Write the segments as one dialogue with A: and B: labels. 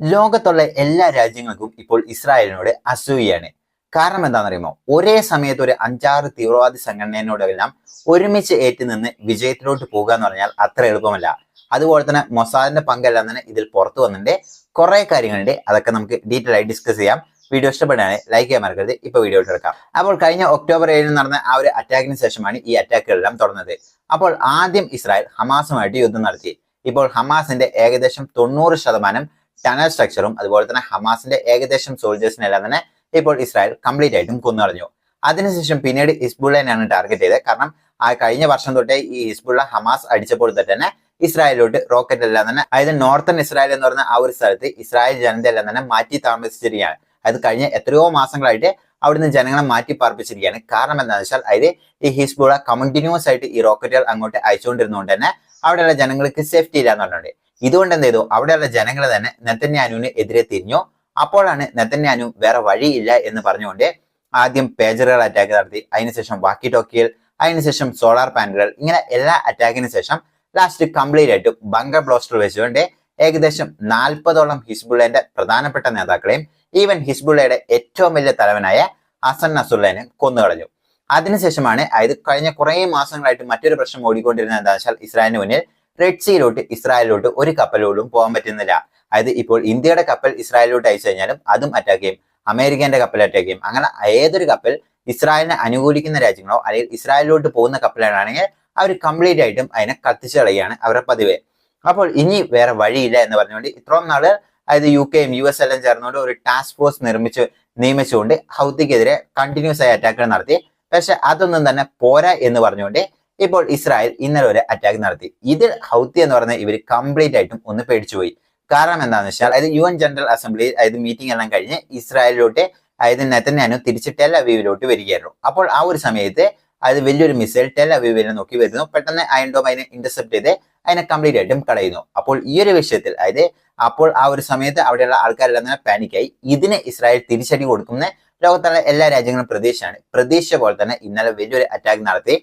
A: ലോകത്തുള്ള എല്ലാ രാജ്യങ്ങൾക്കും ഇപ്പോൾ ഇസ്രായേലിനോട് അസൂയാണ് കാരണം എന്താണെന്നറിയുമോ? ഒരേ സമയത്ത് ഒരു അഞ്ചാറ് തീവ്രവാദി സംഘടനയോടെല്ലാം ഒരുമിച്ച് ഏറ്റുനിന്ന് വിജയത്തിലോട്ട് പോകുക എന്ന് പറഞ്ഞാൽ അത്ര എളുപ്പമല്ല. അതുപോലെ തന്നെ മൊസാദിന്റെ പങ്കെല്ലാം തന്നെ ഇതിൽ പുറത്തു വന്നിട്ടുണ്ട്. കുറെ കാര്യങ്ങളുണ്ട്. അതൊക്കെ നമുക്ക് ഡീറ്റെയിൽ ആയി ഡിസ്കസ് ചെയ്യാം. വീഡിയോ ഇഷ്ടപ്പെടുകയാണെങ്കിൽ ലൈക്ക് ചെയ്യാൻ മറക്കരുത്. ഇപ്പൊ വീഡിയോ എടുക്കാം അപ്പോൾ കഴിഞ്ഞ ഒക്ടോബർ ഏഴിന് നടന്ന ആ ഒരു അറ്റാക്കിന് ശേഷമാണ് ഈ അറ്റാക്കുകളെല്ലാം തുടർന്നത്. അപ്പോൾ ആദ്യം ഇസ്രായേൽ ഹമാസുമായിട്ട് യുദ്ധം നടത്തി. ഇപ്പോൾ ഹമാസിന്റെ ഏകദേശം തൊണ്ണൂറ് ശതമാനം ടണൽ സ്ട്രക്ചറും അതുപോലെ തന്നെ ഹമാസിന്റെ ഏകദേശം സോൾജേഴ്സിനെല്ലാം തന്നെ ഇപ്പോൾ ഇസ്രായേൽ കംപ്ലീറ്റ് ആയിട്ടും കൊന്നുകളഞ്ഞു അതിനുശേഷം പിന്നീട് ഹിസ്ബുള്ളനെയാണ് ടാർഗറ്റ് ചെയ്തത്. കാരണം ആ കഴിഞ്ഞ വർഷം തൊട്ടേ ഈ ഹിസ്ബുള്ള ഹമാസ് അടിച്ചപ്പോൾ തന്നെ ഇസ്രായേലിലോട്ട് റോക്കറ്റ് എല്ലാം തന്നെ അതായത് നോർത്തേൺ ഇസ്രായേൽ എന്ന് പറയുന്ന ആ ഒരു സ്ഥലത്ത് ഇസ്രായേൽ ജനതയെല്ലാം തന്നെ മാറ്റി താമസിച്ചിരിക്കുകയാണ്. അത് കഴിഞ്ഞ എത്രയോ മാസങ്ങളായിട്ട് അവിടുന്ന് ജനങ്ങളെ മാറ്റി പാർപ്പിച്ചിരിക്കുകയാണ്. കാരണം എന്താണെന്ന് വെച്ചാൽ അതായത് ഈ ഹിസ്ബുള കണ്ടിന്യൂസ് ആയിട്ട് ഈ റോക്കറ്റുകൾ അങ്ങോട്ട് അയച്ചുകൊണ്ടിരുന്നതുകൊണ്ട് തന്നെ അവിടെയുള്ള ജനങ്ങൾക്ക് സേഫ്റ്റി ഇല്ല എന്നുണ്ട് ഇതുകൊണ്ട് എന്ത് ചെയ്തു അവിടെയുള്ള ജനങ്ങൾ തന്നെ നെത്തന്യാനുവിന് എതിരെ തിരിഞ്ഞു. അപ്പോഴാണ് നെത്തന്യാനു വേറെ വഴിയില്ല എന്ന് പറഞ്ഞുകൊണ്ട് ആദ്യം പേജറുകൾ അറ്റാക്ക് നടത്തി. അതിനുശേഷം വാക്കി ടോക്കികൾ അതിനുശേഷം സോളാർ പാനലുകൾ ഇങ്ങനെ എല്ലാ അറ്റാക്കിന് ശേഷം ലാസ്റ്റ് കംപ്ലീറ്റ് ആയിട്ട് ബങ്കർ ബ്ലോസ്റ്റർ വെച്ചുകൊണ്ട് ഏകദേശം നാൽപ്പതോളം ഹിസ്ബുള്ളേന്റെ പ്രധാനപ്പെട്ട നേതാക്കളെയും ഈവൻ ഹിസ്ബുള്ളയുടെ ഏറ്റവും വലിയ തലവനായ ഹസൻ നസുള്ളനെ കൊന്നുകളഞ്ഞു. അതിനുശേഷമാണ് അതായത് കഴിഞ്ഞ കുറേ മാസങ്ങളായിട്ട് മറ്റൊരു പ്രശ്നം ഓടിക്കൊണ്ടിരുന്നത് എന്താ വെച്ചാൽ ഇസ്രായേലിന് മുന്നിൽ റെഡ് സീയിലോട്ട് ഇസ്രായേലിലോട്ട് ഒരു കപ്പലോടും പോകാൻ പറ്റുന്നില്ല. അതായത് ഇപ്പോൾ ഇന്ത്യയുടെ കപ്പൽ ഇസ്രായേലിലോട്ട് അയച്ചു കഴിഞ്ഞാലും അതും അറ്റാക്ക് ചെയ്യും. അമേരിക്കന്റെ കപ്പൽ അറ്റാക്ക് ചെയ്യും. അങ്ങനെ ഏതൊരു കപ്പൽ ഇസ്രായേലിനെ അനുകൂലിക്കുന്ന രാജ്യങ്ങളോ അല്ലെങ്കിൽ ഇസ്രായേലിലോട്ട് പോകുന്ന കപ്പലുകളാണെങ്കിൽ അവർ കംപ്ലീറ്റ് ആയിട്ടും അതിനെ കത്തിച്ചു കളയുകയാണ് അവരുടെ പതിവ്. അപ്പോൾ ഇനി വേറെ വഴിയില്ല എന്ന് പറഞ്ഞുകൊണ്ട് ഇത്രയും നാൾ അതായത് യു കെയും യു എസ് എല്ലാം ചേർന്നുകൊണ്ട് ഒരു ടാസ്ക് ഫോഴ്സ് നിർമ്മിച്ച് നിയമിച്ചുകൊണ്ട് ഹൗത്തിക്കെതിരെ കണ്ടിന്യൂസ് ആയി അറ്റാക്കുകൾ നടത്തി. പക്ഷെ അതൊന്നും തന്നെ പോരാ എന്ന് പറഞ്ഞുകൊണ്ട് ഇപ്പോൾ ഇസ്രായേൽ ഇന്നലെ ഒരു അറ്റാക്ക് നടത്തി. ഇതിൽ ഹൗത്തി എന്ന് പറഞ്ഞ ഇവർ കംപ്ലീറ്റ് ആയിട്ടും ഒന്ന് പേടിച്ചുപോയി കാരണം എന്താണെന്ന് വെച്ചാൽ അതായത് യു എൻ ജനറൽ അസംബ്ലി അതായത് മീറ്റിംഗ് എല്ലാം കഴിഞ്ഞ് ഇസ്രായേലിലോട്ട് അതായത് നെത്തന്യാനു തിരിച്ച് ടെൽ അവീവിലോട്ട് വരികയായിരുന്നു. അപ്പോൾ ആ ഒരു സമയത്ത് അത് വലിയൊരു മിസൈൽ ടെൽ അവീവിനെ നോക്കി വരുന്നു. പെട്ടെന്ന് അയൻഡോം അതിനെ ഇന്റർസെപ്റ്റ് ചെയ്ത് അതിനെ കംപ്ലീറ്റ് ആയിട്ടും കളയുന്നു. അപ്പോൾ ഈ ഒരു വിഷയത്തിൽ അതായത് അപ്പോൾ ആ ഒരു സമയത്ത് അവിടെയുള്ള ആൾക്കാരെല്ലാം തന്നെ പാനിക്കായി ഇതിന് ഇസ്രായേൽ തിരിച്ചടി കൊടുക്കുന്ന ലോകത്തുള്ള എല്ലാ രാജ്യങ്ങളും പ്രതീക്ഷയാണ്. പ്രതീക്ഷ പോലെ തന്നെ ഇന്നലെ വലിയൊരു അറ്റാക്ക് നടത്തി.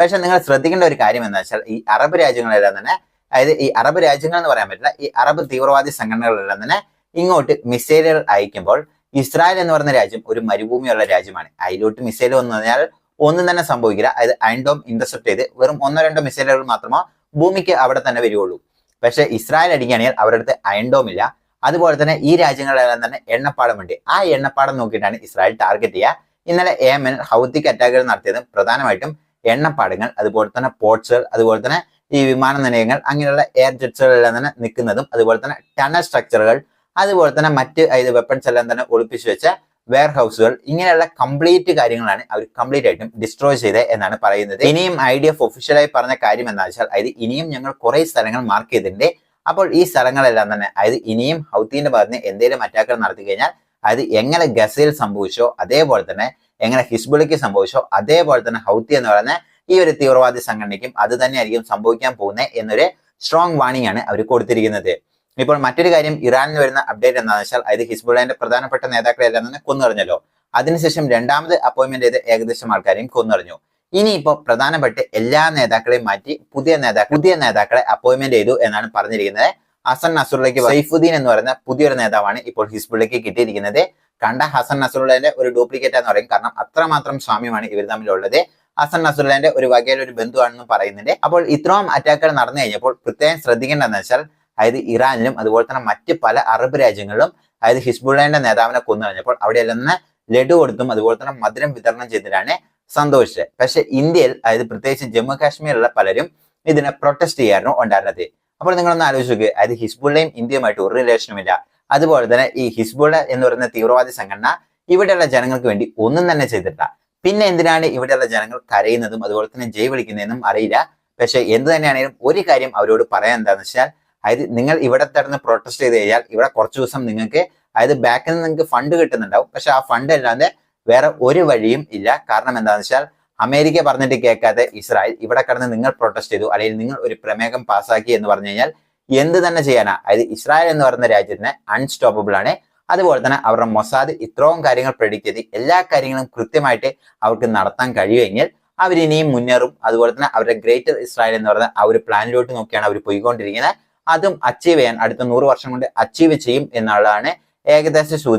A: പക്ഷെ നിങ്ങൾ ശ്രദ്ധിക്കേണ്ട ഒരു കാര്യം എന്താ വെച്ചാൽ ഈ അറബ് രാജ്യങ്ങളെല്ലാം തന്നെ അതായത് ഈ അറബ് രാജ്യങ്ങൾ എന്ന് പറയാൻ പറ്റില്ല ഈ അറബ് തീവ്രവാദി സംഘടനകളെല്ലാം തന്നെ ഇങ്ങോട്ട് മിസൈലുകൾ അയക്കുമ്പോൾ ഇസ്രായേൽ എന്ന് പറയുന്ന രാജ്യം ഒരു മരുഭൂമിയുള്ള രാജ്യമാണ്. അതിലോട്ട് മിസൈൽ വന്നു കഴിഞ്ഞാൽ ഒന്നും തന്നെ സംഭവിക്കില്ല. അതായത് അയൻഡോം ഇന്റർസെപ്റ്റ് ചെയ്ത് വെറും ഒന്നോ രണ്ടോ മിസൈലുകൾ മാത്രമോ ഭൂമിക്ക് അവിടെ തന്നെ വരികയുള്ളൂ. പക്ഷെ ഇസ്രായേൽ അടിക്കുകയാണെങ്കിൽ അവരുടെ അടുത്ത് അയൻഡോം ഇല്ല. അതുപോലെ തന്നെ ഈ രാജ്യങ്ങളെല്ലാം തന്നെ എണ്ണപ്പാടമുണ്ട് ആ എണ്ണപ്പാടം നോക്കിയിട്ടാണ് ഇസ്രായേൽ ടാർഗറ്റ് ചെയ്യുക. ഇന്നലെ ഏമൻ ഹൗത്തിക് അറ്റാക്കുകൾ നടത്തിയത് പ്രധാനമായിട്ടും എണ്ണപ്പാടങ്ങൾ അതുപോലെ തന്നെ പോർട്സുകൾ അതുപോലെ തന്നെ ഈ വിമാന നിലയങ്ങൾ അങ്ങനെയുള്ള എയർ ജെറ്റ്സുകളെല്ലാം തന്നെ നിൽക്കുന്നതും അതുപോലെ തന്നെ ടണൽ സ്ട്രക്ചറുകൾ അതുപോലെ തന്നെ മറ്റ് അതായത് വെപ്പൺസ് എല്ലാം തന്നെ ഒളിപ്പിച്ചു വെച്ച വെയർ ഹൗസുകൾ ഇങ്ങനെയുള്ള കംപ്ലീറ്റ് കാര്യങ്ങളാണ് അവർ കംപ്ലീറ്റ് ആയിട്ടും ഡിസ്ട്രോയ് ചെയ്തത് എന്നാണ് പറയുന്നത്. ഇനിയും ഐ ഡി എഫ് ഒഫീഷ്യലായി പറഞ്ഞ കാര്യം എന്താ വെച്ചാൽ അതായത് ഇനിയും ഞങ്ങൾ കുറെ സ്ഥലങ്ങൾ മാർക്ക് ചെയ്തിട്ടുണ്ട്. അപ്പോൾ ഈ സ്ഥലങ്ങളെല്ലാം തന്നെ അതായത് ഇനിയും ഹൗത്തിന്റെ ഭാഗത്ത് എന്തെങ്കിലും അറ്റാക്കുകൾ നടത്തി കഴിഞ്ഞാൽ അത് എങ്ങനെ ഗസയിൽ സംഭവിച്ചോ അതേപോലെ തന്നെ എങ്ങനെ ഹിസ്ബുളിക്ക് സംഭവിച്ചോ അതേപോലെ തന്നെ ഹൗത്തി എന്ന് പറയുന്ന ഈ ഒരു തീവ്രവാദി സംഘടനയ്ക്കും അത് തന്നെയായിരിക്കും സംഭവിക്കാൻ പോകുന്നത് എന്നൊരു സ്ട്രോങ് വാണിംഗ് ആണ് അവർ കൊടുത്തിരിക്കുന്നത്. ഇപ്പോൾ മറ്റൊരു കാര്യം ഇറാനിൽ വരുന്ന അപ്ഡേറ്റ് എന്താണെന്ന് വെച്ചാൽ അത് ഹിസ്ബുള്ളന്റെ പ്രധാനപ്പെട്ട നേതാക്കളെല്ലാം തന്നെ കൊന്നുകളഞ്ഞല്ലോ അതിനുശേഷം രണ്ടാമത് അപ്പോയിന്റ്മെന്റ് ചെയ്ത് ഏകദേശം ആൾക്കാരെയും കൊന്നുകളഞ്ഞു ഇനിയിപ്പോ പ്രധാനപ്പെട്ട എല്ലാ നേതാക്കളെയും മാറ്റി പുതിയ നേതാ പുതിയ നേതാക്കളെ അപ്പോയിന്റ്മെന്റ് ചെയ്തു എന്നാണ് പറഞ്ഞിരിക്കുന്നത്. അസൻ നസറുള്ളയ്ക്ക് സൈഫുദ്ദീൻ എന്ന് പറയുന്ന പുതിയൊരു നേതാവാണ് ഇപ്പോൾ ഹിസ്ബുള്ളയ്ക്ക് കിട്ടിയിരിക്കുന്നത്. കണ്ട ഹസൻ നസറുള്ളതിന്റെ ഒരു ഡ്യൂപ്ലിക്കേറ്റ് എന്ന് പറയും. കാരണം അത്രമാത്രം സ്വാമ്യമാണ് ഇവർ തമ്മിലുള്ളത്. ഹസൻ നസറുള്ളതിന്റെ ഒരു വകയിൽ ഒരു ബന്ധുവാണെന്ന് പറയുന്നുണ്ട്. അപ്പോൾ ഇത്രയും അറ്റാക്കുകൾ നടന്നു കഴിഞ്ഞപ്പോൾ പ്രത്യേകം ശ്രദ്ധിക്കേണ്ടതെന്ന് വെച്ചാൽ അതായത് ഇറാനിലും അതുപോലെ തന്നെ മറ്റ് പല അറബ് രാജ്യങ്ങളിലും അതായത് ഹിസ്ബുള്ളന്റെ നേതാവിനെ കൊന്നു കഴിഞ്ഞപ്പോൾ അവിടെയെല്ലാം നിന്ന് ലഡു കൊടുത്തും അതുപോലെ തന്നെ മധുരം വിതരണം ചെയ്തിട്ടാണ് സന്തോഷിച്ചത്. പക്ഷെ ഇന്ത്യയിൽ അതായത് പ്രത്യേകിച്ച് ജമ്മു കാശ്മീരിലുള്ള പലരും ഇതിനെ പ്രൊട്ടസ്റ്റ് ചെയ്യായിരുന്നു ഉണ്ടായിരുന്നത്. അപ്പോൾ നിങ്ങളൊന്ന് ആലോചിച്ച് നോക്കുക അതായത് ഹിസ്ബുള്ളയും ഇന്ത്യയുമായിട്ട് ഒരു റിലേഷനുമില്ല അതുപോലെ തന്നെ ഈ ഹിസ്ബുള്ള എന്ന് പറയുന്ന തീവ്രവാദി സംഘടന ഇവിടെയുള്ള ജനങ്ങൾക്ക് വേണ്ടി ഒന്നും തന്നെ ചെയ്തിട്ടില്ല. പിന്നെ എന്തിനാണ് ഇവിടെയുള്ള ജനങ്ങൾ കരയുന്നതും അതുപോലെ തന്നെ ജയ് വിളിക്കുന്നതെന്നും അറിയില്ല. പക്ഷെ എന്ത് തന്നെയാണെങ്കിലും ഒരു കാര്യം അവരോട് പറയാൻ എന്താണെന്ന് വെച്ചാൽ അതായത് നിങ്ങൾ ഇവിടെ തടന്ന് പ്രൊട്ടസ്റ്റ് ചെയ്ത് കഴിഞ്ഞാൽ ഇവിടെ കുറച്ച് ദിവസം നിങ്ങൾക്ക് അതായത് ബാക്കിൽ നിന്ന് നിങ്ങൾക്ക് ഫണ്ട് കിട്ടുന്നുണ്ടാവും. പക്ഷെ ആ ഫണ്ട് അല്ലാതെ വേറെ ഒരു വഴിയും ഇല്ല. കാരണം എന്താണെന്ന് വെച്ചാൽ അമേരിക്ക പറഞ്ഞിട്ട് കേൾക്കാതെ ഇസ്രായേൽ ഇവിടെ കടന്ന് നിങ്ങൾ പ്രൊട്ടസ്റ്റ് ചെയ്തു. അല്ലെങ്കിൽ നിങ്ങൾ ഒരു പ്രമേഹം പാസ്സാക്കി എന്ന് പറഞ്ഞു കഴിഞ്ഞാൽ എന്ത് തന്നെ ചെയ്യാനാ. അതായത് ഇസ്രായേൽ എന്ന് പറയുന്ന രാജ്യത്തിന് അൺസ്റ്റോപ്പബിൾ ആണ്. അതുപോലെ തന്നെ അവരുടെ മൊസാദ് ഇത്രയും കാര്യങ്ങൾ പ്രെഡിക്റ്റ് ചെയ്ത് എല്ലാ കാര്യങ്ങളും കൃത്യമായിട്ട് അവർക്ക് നടത്താൻ കഴിയുമെങ്കിൽ അവർ ഇനിയും മുന്നേറും. അതുപോലെ തന്നെ അവരുടെ ഗ്രേറ്റർ ഇസ്രായേൽ എന്ന് പറയുന്ന ആ ഒരു പ്ലാനിലോട്ട് നോക്കിയാണ് അവർ പോയിക്കൊണ്ടിരിക്കുന്നത്. അതും അച്ചീവ് ചെയ്യാൻ അടുത്ത നൂറ് വർഷം കൊണ്ട് അച്ചീവ് ചെയ്യും എന്നുള്ളതാണ് ഏകദേശ സൂചന.